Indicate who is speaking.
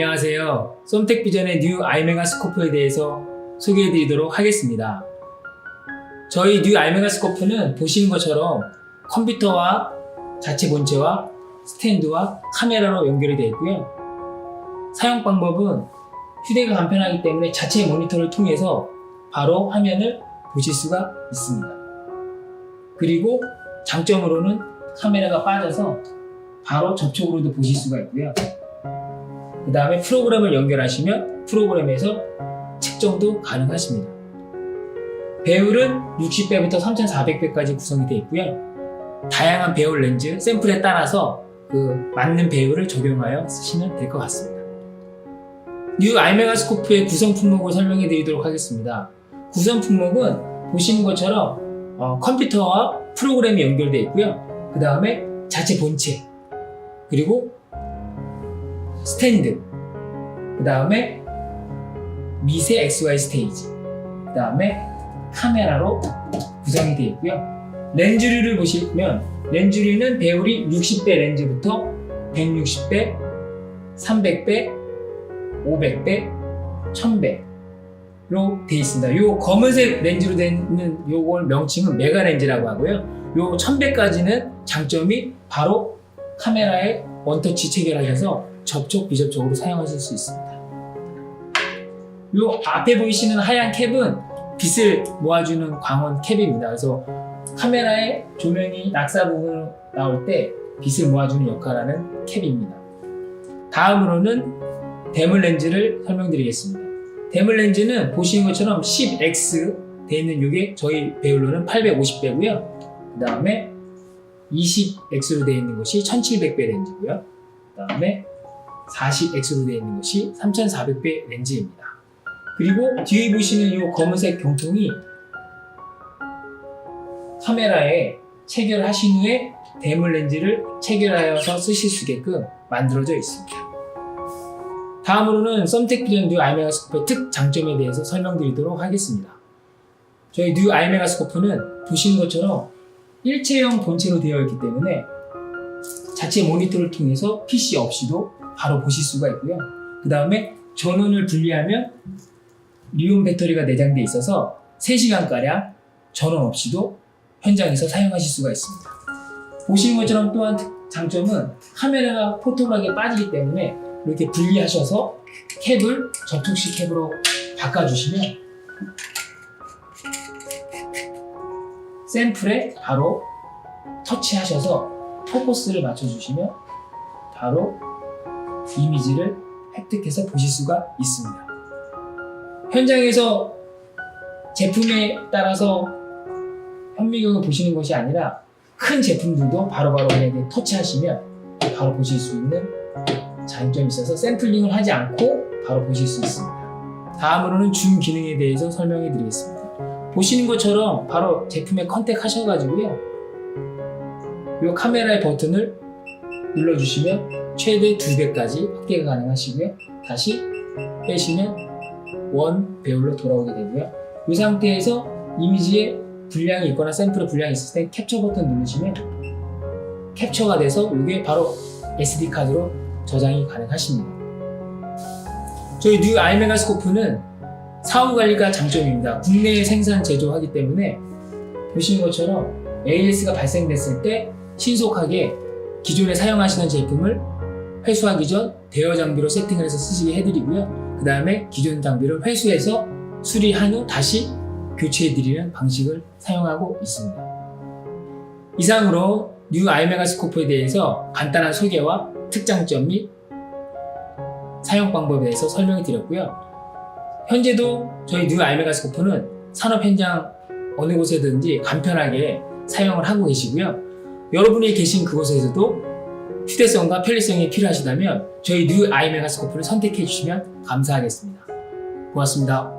Speaker 1: 안녕하세요. 썸텍 비전의 뉴 아이메가 스코프에 대해서 소개해 드리도록 하겠습니다. 저희 뉴 아이메가 스코프는 보시는 것처럼 컴퓨터와 자체 본체와 스탠드와 카메라로 연결이 되어 있고요. 사용 방법은 휴대가 간편하기 때문에 자체 모니터를 통해서 바로 화면을 보실 수가 있습니다. 그리고 장점으로는 카메라가 빠져서 바로 접촉으로도 보실 수가 있고요. 그 다음에 프로그램을 연결하시면 프로그램에서 측정도 가능하십니다. 배율은 60배부터 3400배까지 구성이 되어 있고요. 다양한 배율 렌즈, 샘플에 따라서 그 맞는 배율을 적용하여 쓰시면 될 것 같습니다. 뉴 알메가 스코프의 구성 품목을 설명해 드리도록 하겠습니다. 구성 품목은 보시는 것처럼 어, 컴퓨터와 프로그램이 연결되어 있고요. 그 다음에 자체 본체, 그리고 스탠드, 그 다음에 미세 XY 스테이지, 그 다음에 카메라로 구성이 되어 있고요. 렌즈류를 보시면 렌즈류는 배율이 60배 렌즈부터 160배, 300배, 500배, 1000배로 되어 있습니다. 요 검은색 렌즈로 되는 요걸 명칭은 메가 렌즈라고 하고요. 요 1000배까지는 장점이 바로 카메라에 원터치 체결하셔서 접촉 비접촉으로 사용하실 수 있습니다. 요 앞에 보이시는 하얀 캡은 빛을 모아주는 광원 캡입니다. 그래서 카메라에 조명이 낙사 부분 나올 때 빛을 모아주는 역할을 하는 캡입니다. 다음으로는 데물 렌즈를 설명드리겠습니다. 데물 렌즈는 보시는 것처럼 10x 되어 있는 이게 저희 배율로는 850배고요. 그 다음에 20x로 되어 있는 것이 1700배 렌즈고요. 그 다음에 40x로 되어 있는 것이 3400배 렌즈입니다. 그리고 뒤에 보시는 이 검은색 경통이 카메라에 체결하신 후에 데물 렌즈를 체결하여서 쓰실 수 있게끔 만들어져 있습니다. 다음으로는 썸텍 비전 뉴 아이메가 스코프의 특 장점에 대해서 설명드리도록 하겠습니다. 저희 뉴 아이메가 스코프는 보시는 것처럼 일체형 본체로 되어 있기 때문에 자체 모니터를 통해서 PC 없이도 바로 보실 수가 있고요. 그 다음에 전원을 분리하면 리온 배터리가 내장되어 있어서 3시간가량 전원 없이도 현장에서 사용하실 수가 있습니다. 보시는 것처럼 또한 장점은 카메라가 포토락에 빠지기 때문에 이렇게 분리하셔서 캡을 접촉식 캡으로 바꿔주시면 샘플에 바로 터치하셔서 포커스를 맞춰주시면 바로 이미지를 획득해서 보실 수가 있습니다. 현장에서 제품에 따라서 현미경을 보시는 것이 아니라 큰 제품들도 바로바로 그냥 이렇게 터치하시면 바로 보실 수 있는 장점이 있어서 샘플링을 하지 않고 바로 보실 수 있습니다. 다음으로는 줌 기능에 대해서 설명해 드리겠습니다. 보시는 것처럼 바로 제품에 컨택 하셔가지고요. 이 카메라의 버튼을 눌러주시면 최대 2배까지 확대가 가능하시고요. 다시 빼시면 원 배율로 돌아오게 되고요. 이 상태에서 이미지에 분량이 있거나 샘플에 분량이 있을 때 캡처 버튼 누르시면 캡처가 돼서 이게 바로 SD 카드로 저장이 가능하십니다. 저희 뉴 아이메가 스코프는 사후 관리가 장점입니다. 국내에 생산 제조하기 때문에 보시는 것처럼 AS가 발생됐을 때 신속하게 기존에 사용하시는 제품을 회수하기 전 대여 장비로 세팅을 해서 쓰시게 해드리고요. 그 다음에 기존 장비를 회수해서 수리한 후 다시 교체해드리는 방식을 사용하고 있습니다. 이상으로 뉴 아이메가 스코프에 대해서 간단한 소개와 특장점 및 사용 방법에 대해서 설명을 드렸고요. 현재도 저희 뉴 아이메가 스코프는 산업 현장 어느 곳에든지 간편하게 사용을 하고 계시고요. 여러분이 계신 그곳에서도 휴대성과 편리성이 필요하시다면 저희 뉴 아이메가 스코프를 선택해 주시면 감사하겠습니다. 고맙습니다.